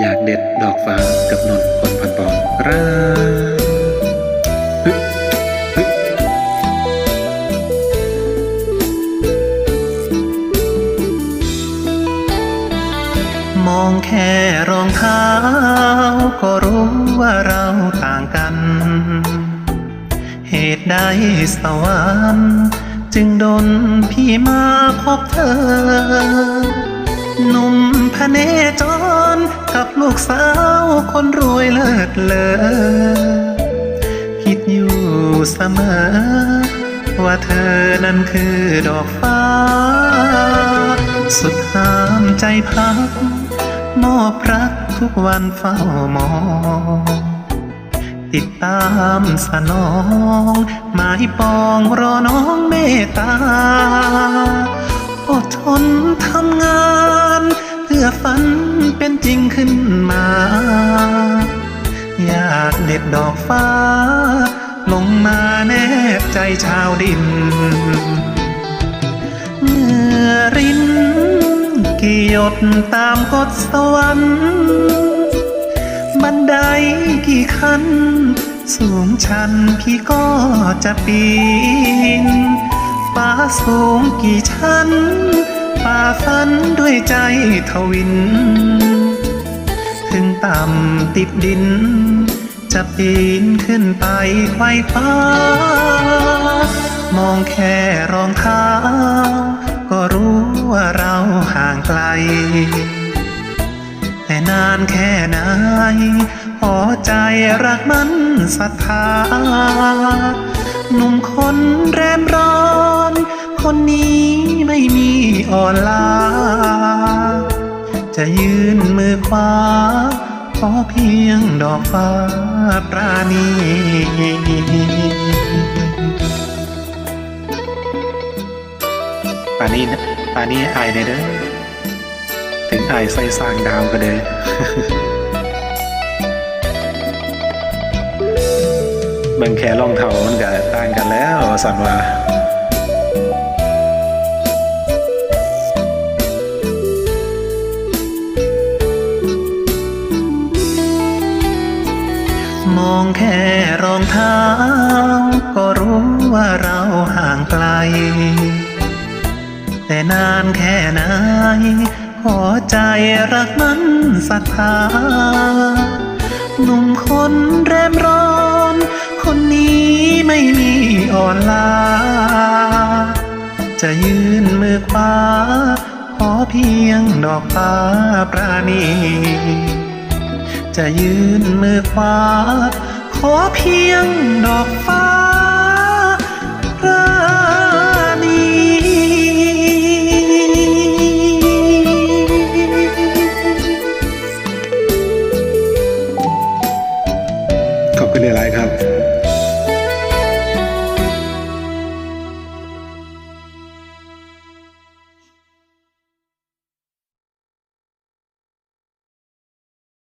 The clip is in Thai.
อยากเด็ดดอกฟ้ากับนนท์คนพันปองรับฮึฮึมองแค่รองเท้า ก็รู้ว่าเราต่างกัน เหตุใดสวรรค์จึงดนพี่มาพบเธอ หนุ่มพเนจร กับลูกสาวคนรวยเลิศเลอคิดอยู่เสมอ ว่าเธอนั้นคือดอกฟ้า สุดห้ามใจพัก มอบรักทุกวันเฝ้ามองติดตามสนองหมายปองรอน้องเมตตาอดทนทำงาน ฝันเป็นจริงขึ้นมา อยากเด็ดดอกฟ้า ลงมาแนบใจชาวดินเมื่อรินกี่หยดตามกฎสวรรค์บันไดกี่ขั้น สูงชันพี่ก็จะปีน ฟ้าสูงกี่ชั้น ฝ่าฟันด้วยใจทวิน ถึงต่ำติดดิน จะปีนขึ้นไปไขว้คว้ามองแค่รองเท้า ก็รู้ว่าเราห่างไกล แต่นานแค่ไหนพอใจรักมันศรัทธาหนุ่มคนแรมร้อน คนนี้ ไม่มีอ่อนล้า จะยืนมือขวาขอเพียงดอกฟ้าปราณีป่านนี้นะป่านนี้อายเด้อถึงอายใส่สร้างดาวก็เลยเบิ่งแค่รองเท้ามันก็ต่างกันแล้วสันว่า มองแค่รองเท้า ก็รู้ว่าเราห่างไกล แต่นานแค่ไหนขอใจรักมันศรัทธาหนุ่มคนแรมร้อน คนนี้ไม่มีอ่อนล้าจะยื่นมือขวาขอเพียงดอกฟ้าปราณี จะยืนมือขวา ขอเพียงดอกฟ้าขอบคุณหลายครับ